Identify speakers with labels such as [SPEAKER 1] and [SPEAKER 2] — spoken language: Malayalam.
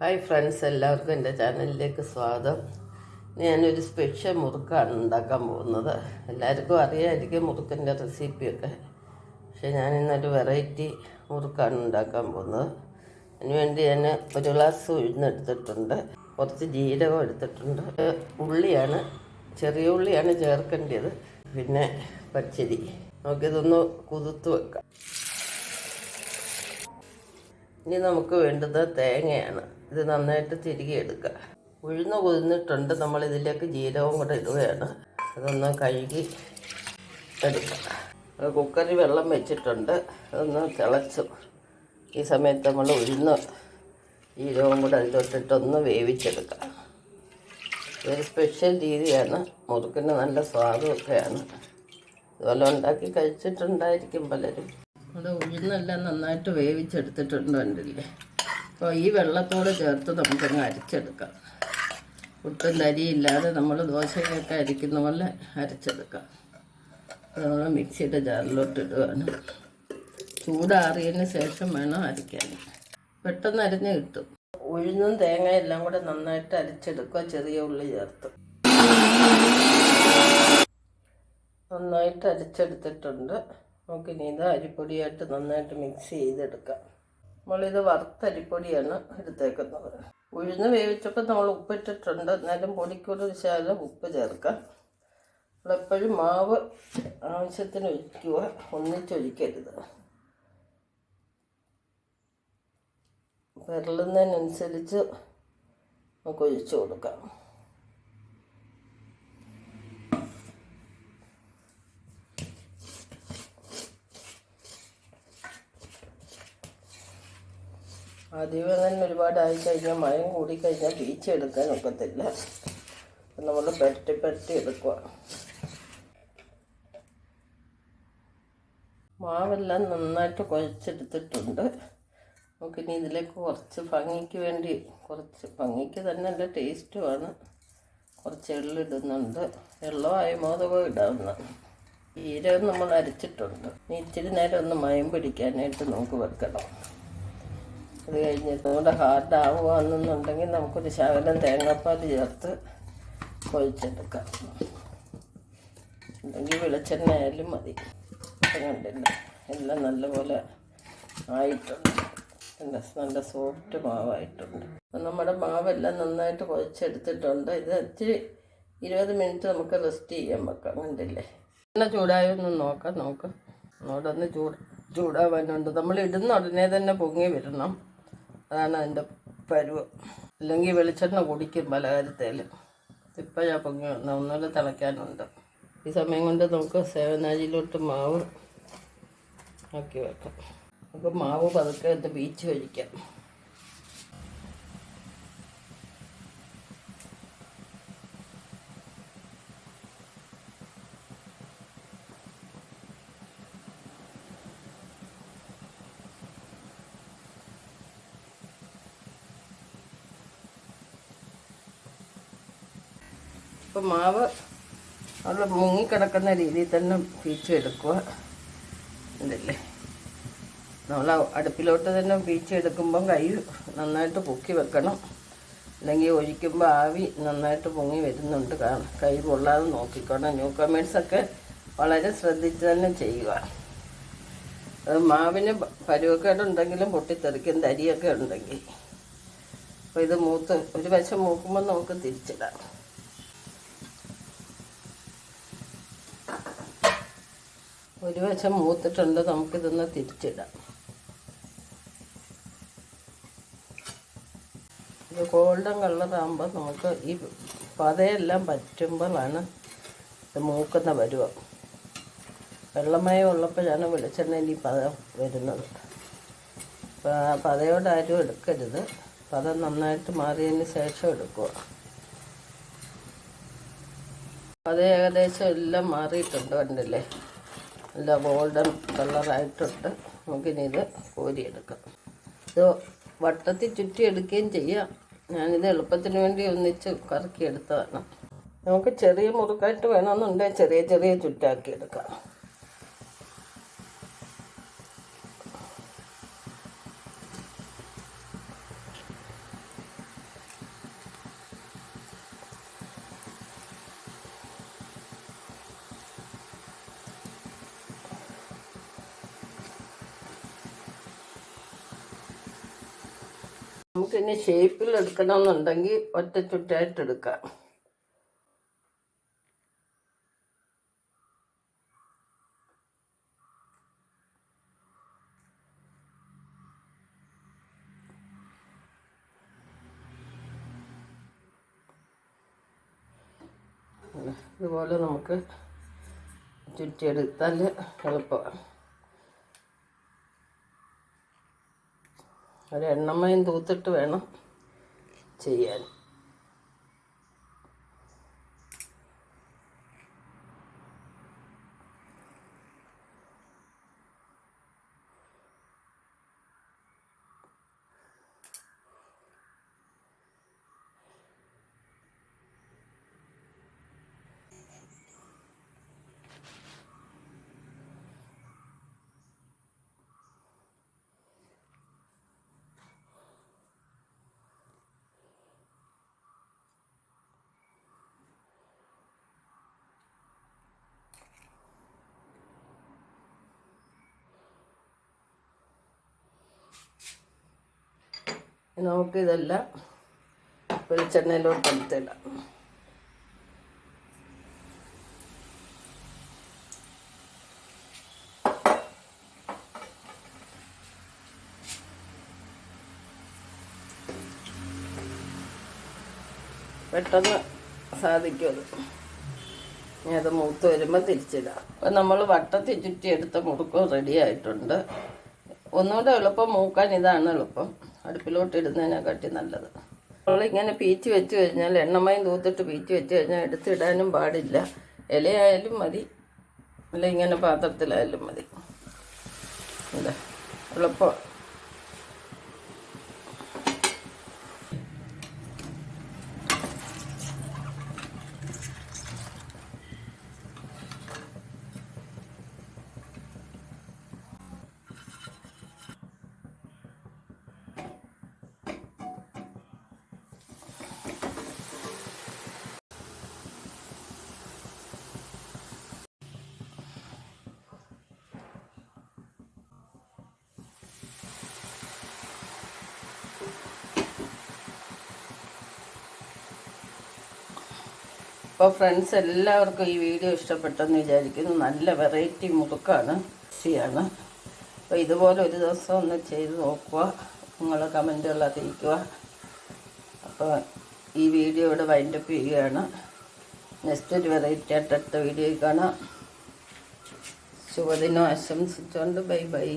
[SPEAKER 1] ഹായ് ഫ്രണ്ട്സ് എല്ലാവർക്കും എന്റെ ചാനലിലേക്ക് സ്വാഗതം. ഞാനൊരു സ്പെഷ്യൽ മുറുക്കാണ് ഉണ്ടാക്കാൻ പോകുന്നത്. എല്ലാവർക്കും അറിയാമായിരിക്കും മുറുക്കിന്റെ റെസിപ്പിയൊക്കെ പക്ഷേ ഞാൻ ഇന്നൊരു വെറൈറ്റി മുറുക്കാണ് ഉണ്ടാക്കാൻ പോകുന്നത്. അതിനുവേണ്ടി ഞാൻ ഒരു ഗ്ലാസ് ഉഴുന്നെടുത്തിട്ടുണ്ട്. കുറച്ച് ജീരകം എടുത്തിട്ടുണ്ട്. ഉള്ളിയാണ് ചെറിയ ഉള്ളിയാണ് ചേർക്കേണ്ടത് പിന്നെ പച്ചരി. നമുക്കിതൊന്ന് കുതിർത്ത് വെക്കാം. ഇനി നമുക്ക് വേണ്ടത് തേങ്ങയാണ്. ഇത് നന്നായിട്ട് തിരികെ എടുക്കുക. ഉഴുന്ന് കൊതിന്നിട്ടുണ്ട്. നമ്മൾ ഇതിലേക്ക് ജീരകവും കൂടെ ഇടുകയാണ്. അതൊന്ന് കഴുകി എടുക്കുക. കുക്കറിൽ വെള്ളം വെച്ചിട്ടുണ്ട്. അതൊന്ന് തിളച്ചു. ഈ സമയത്ത് നമ്മൾ ഉഴുന്ന് ജീരകവും കൂടെ അതിലോട്ടിട്ടൊന്ന് വേവിച്ചെടുക്കുക. ഇതൊരു സ്പെഷ്യൽ രീതിയാണ്. മുറുക്കിന് നല്ല സ്വാദമൊക്കെയാണ്. ഇതുപോലെ ഉണ്ടാക്കി കഴിച്ചിട്ടുണ്ടായിരിക്കും പലരും. അത് ഉഴുന്നെല്ലാം നന്നായിട്ട് വേവിച്ചെടുത്തിട്ടുണ്ട് കണ്ടില്ലേ? അപ്പോൾ ഈ വെള്ളത്തോട് ചേർത്ത് നമുക്കങ്ങ് അരിച്ചെടുക്കാം. ഒട്ടും തരിയില്ലാതെ നമ്മൾ ദോശയൊക്കെ അരിക്കുന്ന പോലെ അരച്ചെടുക്കാം. നമ്മൾ മിക്സിയുടെ ജാറിലോട്ട് ഇടുകയാണ് ചൂടാറിയതിന് ശേഷം വേണം അരിക്കാൻ പെട്ടെന്ന് അരിഞ്ഞ് കിട്ടും. ഉഴുന്നും തേങ്ങയും എല്ലാം കൂടെ നന്നായിട്ട് അരച്ചെടുക്കുക ചെറിയ ഉള്ളി ചേർത്ത്. നന്നായിട്ട് അരിച്ചെടുത്തിട്ടുണ്ട്. നമുക്കിനി ഇത് അരിപ്പൊടിയായിട്ട് നന്നായിട്ട് മിക്സ് ചെയ്തെടുക്കാം. നമ്മളിത് വറുത്ത അരിപ്പൊടിയാണ് എടുത്തേക്കുന്നത്. ഉഴുന്ന് വേവിച്ചപ്പോൾ നമ്മൾ ഉപ്പിട്ടിട്ടുണ്ട്. എന്നാലും പൊടിക്കൂടൊരു ശാലം ഉപ്പ് ചേർക്കാം. നമ്മളെപ്പോഴും മാവ് ആവശ്യത്തിന് ഒഴിക്കുക. ഒന്നിച്ചൊഴിക്കരുത്. വിരളുന്നതിനനുസരിച്ച് നമുക്ക് ഒഴിച്ചു കൊടുക്കാം. ആദ്യമേ തന്നെ ഒരുപാട് ആയിക്കഴിഞ്ഞാൽ മയം കൂടിക്കഴിഞ്ഞാൽ ബീച്ച് എടുക്കാൻ ഒക്കത്തില്ല. നമ്മൾ പെരട്ടി പെരട്ടി എടുക്കുക മാവെല്ലാം നന്നായിട്ട് കുഴച്ചെടുത്തിട്ടുണ്ട്. നമുക്കിനി ഇതിലേക്ക് കുറച്ച് ഭംഗിക്ക് വേണ്ടി കുറച്ച് ഭംഗിക്ക് തന്നെ നല്ല ടേസ്റ്റുമാണ് കുറച്ച് എള്ളിടുന്നുണ്ട് എള്ളമായി മോദകം ഇടാവുന്ന ഈരകം നമ്മൾ അരച്ചിട്ടുണ്ട്. ഇനി ഇച്ചിരി നേരം ഒന്ന് മയം പിടിക്കാനായിട്ട് നമുക്ക് വെക്കണം. അത് കഴിഞ്ഞതുകൊണ്ട് നമ്മുടെ ഹാർഡ് ആവുകയാണെന്നുണ്ടെങ്കിൽ നമുക്കൊരു ശകലം തേങ്ങാപ്പാൽ ചേർത്ത് കുഴച്ചെടുക്കാം. അല്ലെങ്കിൽ വെളിച്ചെണ്ണ ആയാലും മതി. കണ്ടില്ല? എല്ലാം നല്ലപോലെ ആയിട്ടുണ്ട്. നല്ല നല്ല സോഫ്റ്റ് മാവായിട്ടുണ്ട്. അപ്പം നമ്മുടെ മാവെല്ലാം നന്നായിട്ട് കുഴച്ചെടുത്തിട്ടുണ്ട്. ഇത് ഇച്ചിരി ഇരുപത് മിനിറ്റ് നമുക്ക് റെസ്റ്റ് ചെയ്യാൻ വെക്കാം. കണ്ടില്ലേ? എണ്ണ ചൂടായൊന്നും നോക്കാം. നമുക്ക് അവിടെ ഒന്ന് ചൂട് ചൂടാവാനുണ്ട്. നമ്മൾ ഇടുന്ന ഉടനെ തന്നെ പൊങ്ങി വരണം. അതാണ് അതിന്റെ പരുവ്. അല്ലെങ്കിൽ വെളിച്ചെണ്ണ കുടിക്കും പലഹാരത്തേൽ ഇപ്പം ഞാൻ പൊങ്ങി വന്ന ഒന്നുകൂടെ തിളയ്ക്കാനുണ്ട്. ഈ സമയം കൊണ്ട് നമുക്ക് സേവനാജിയിലോട്ട് മാവ് ആക്കി വെക്കാം. നമുക്ക് മാവ് പതുക്കെ ഒന്ന് ബീച്ച് കഴിക്കാം. ഇപ്പം മാവ് അവിടെ മുങ്ങിക്കിടക്കുന്ന രീതിയിൽ തന്നെ പീച്ചെടുക്കുക ഉണ്ടല്ലേ നമ്മൾ അടുപ്പിലോട്ട് തന്നെ പീച്ചെടുക്കുമ്പം കൈ നന്നായിട്ട് പൊക്കി വെക്കണം. അല്ലെങ്കിൽ ഒഴിക്കുമ്പോൾ ആവി നന്നായിട്ട് പൊങ്ങി വരുന്നുണ്ട്. കാരണം കൈ കൊള്ളാതെ നോക്കിക്കോണം. ന്യൂ കമേഴ്സൊക്കെ വളരെ ശ്രദ്ധിച്ച് തന്നെ ചെയ്യുക. അത് മാവിന് പരുവക്കേടുണ്ടെങ്കിലും പൊട്ടിത്തെറിക്കും. തരിയൊക്കെ ഉണ്ടെങ്കിൽ. അപ്പോൾ ഇത് മൂത്ത് ഒരു വശം മൂക്കുമ്പോൾ നമുക്ക് തിരിച്ചിടാം. ഒരു വശം മൂത്തിട്ടുണ്ട് നമുക്കിതൊന്ന് തിരിച്ചിടാം. ഇത് ഗോൾഡൻ കളറാകുമ്പോൾ നമുക്ക് ഈ പതയെല്ലാം പറ്റുമ്പോഴാണ് ഇത് മൂക്കുന്ന പരുവം. വെള്ളമയം ഉള്ളപ്പോഴാണ് വെളിച്ചെണ്ണയിൽ ഈ പത വരുന്നത്. പതയോട് ആരും എടുക്കരുത്. പത നന്നായിട്ട് മാറിയതിന് ശേഷം എടുക്കുക. പത ഏകദേശം എല്ലാം മാറിയിട്ടുണ്ട് കണ്ടില്ലേ? നല്ല ഗോൾഡൻ കളറായിട്ടുണ്ട് നമുക്കിനി ഇത് കോരിയെടുക്കാം. ഇത് വട്ടത്തിൽ ചുറ്റി എടുക്കുകയും ചെയ്യാം. ഞാനിത് എളുപ്പത്തിന് വേണ്ടി ഒന്നിച്ച് കറക്കി എടുത്തതാണ് നമുക്ക് ചെറിയ മുറുക്കായിട്ട് വേണമെന്നുണ്ടെങ്കിൽ ചെറിയ ചെറിയ ചുറ്റാക്കി എടുക്കാം. നമുക്കിനി ഷേപ്പിൽ എടുക്കണമെന്നുണ്ടെങ്കിൽ ഒറ്റ ചുറ്റായിട്ട് എടുക്കാം. ഇതുപോലെ നമുക്ക് ചുറ്റിയെടുത്താൽ എളുപ്പമാണ്. ഒരു എണ്ണമയം തൂത്തിട്ട് വേണം ചെയ്യാൻ. നമുക്കിതെല്ലാം വെളിച്ചെണ്ണയിലോട്ട് എടുത്തിടാം. പെട്ടെന്ന് സാധിക്കും അത്. ഇനി അത് മൂത്ത് വരുമ്പോൾ തിരിച്ചിടാം. അപ്പം നമ്മൾ വട്ടത്തിൽ ചുറ്റി മുറുക്കം റെഡി ആയിട്ടുണ്ട് ഒന്നുകൂടെ എളുപ്പം മൂക്കാൻ ഇതാണ് എളുപ്പം. അടുപ്പിലോട്ട് ഇടുന്നതിനെക്കാട്ടി നല്ലത്. നമ്മളിങ്ങനെ പീച്ച് വെച്ച് കഴിഞ്ഞാൽ എണ്ണമയം തൂത്തിട്ട് പീച്ച് വെച്ച് കഴിഞ്ഞാൽ എടുത്തിടാനും പാടില്ല. ഇലയായാലും മതി. അല്ല ഇങ്ങനെ പാത്രത്തിലായാലും മതി. എന്താ എളുപ്പം. അപ്പോൾ ഫ്രണ്ട്സ് എല്ലാവർക്കും ഈ വീഡിയോ ഇഷ്ടപ്പെട്ടെന്ന് വിചാരിക്കുന്നു. നല്ല വെറൈറ്റി മുറുക്കാണ് ചെയ്യാണ് അപ്പോൾ ഇതുപോലെ ഒരു ദിവസം ഒന്ന് ചെയ്ത് നോക്കുക. നിങ്ങൾ കമന്റുകൾ അറിയിക്കുക. അപ്പോൾ ഈ വീഡിയോ ഇവിടെ വൈൻഡപ്പ് ചെയ്യുകയാണ്. നെക്സ്റ്റ് ഒരു വെറൈറ്റി ആയിട്ട് അടുത്ത വീഡിയോ കാണാം. ശുഭദിനം ആശംസിച്ചുകൊണ്ട് ബൈ ബൈ.